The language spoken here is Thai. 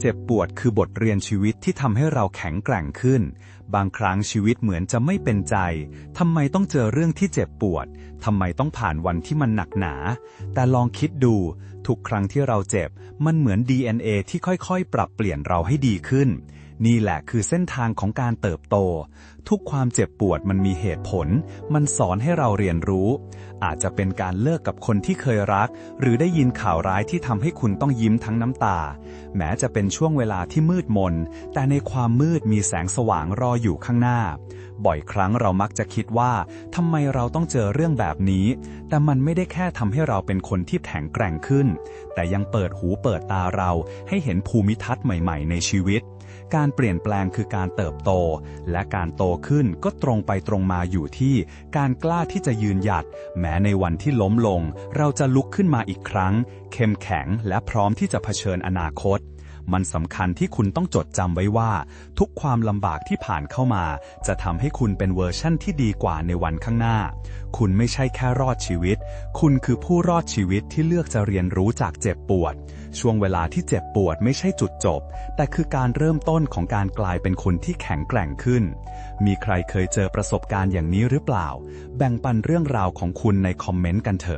เจ็บปวดคือบทเรียนชีวิตที่ทำให้เราแข็งแกร่งขึ้น บางครั้งชีวิตเหมือนจะไม่เป็นใจ ทำไมต้องเจอเรื่องที่เจ็บปวด ทำไมต้องผ่านวันที่มันหนักหนา แต่ลองคิดดู ทุกครั้งที่เราเจ็บ มันเหมือน DNA ที่ค่อยๆ ปรับเปลี่ยนเราให้ดีขึ้น นี่แหละคือเส้นทางของการเติบโต ทุกความเจ็บปวดมันมีเหตุผล มันสอนให้เราเรียนรู้ อาจจะเป็นการเลิกกับคนที่เคยรัก หรือได้ยินข่าวร้ายที่ทำให้คุณต้องยิ้มทั้งน้ำตา แม้จะเป็นช่วงเวลาที่มืดมน แต่ในความมืดมีแสงสว่างรออยู่ข้างหน้า บ่อยครั้งเรามักจะคิดว่าทำไมเราต้องเจอเรื่องแบบนี้ แต่มันไม่ได้แค่ทำให้เราเป็นคนที่แข็งแกร่งขึ้น แต่ยังเปิดหูเปิดตาเราให้เห็นภูมิทัศน์ใหม่ ๆ ในชีวิต การเปลี่ยนแปลงคือการเติบโต และการโตขึ้นก็ตรงไปตรงมาอยู่ที่ การกล้าที่จะยืนหยัด แม้ในวันที่ล้มลง เราจะลุกขึ้นมาอีกครั้ง เข้มแข็งและพร้อมที่จะเผชิญอนาคต มันสำคัญที่คุณต้องจดจำไว้ว่า ทุกความลำบากที่ผ่านเข้ามา จะทำให้คุณเป็นเวอร์ชั่นที่ดีกว่าในวันข้างหน้า คุณไม่ใช่แค่รอดชีวิต คุณคือผู้รอดชีวิตที่เลือกจะเรียนรู้จากเจ็บปวด ช่วงเวลาที่เจ็บปวดไม่ใช่จุดจบ แต่คือการเริ่มต้นของการกลายเป็นคนที่แข็งแกร่งขึ้น มีใครเคยเจอประสบการณ์อย่างนี้หรือเปล่า แบ่งปันเรื่องราวของคุณในคอมเมนต์กันเถอะ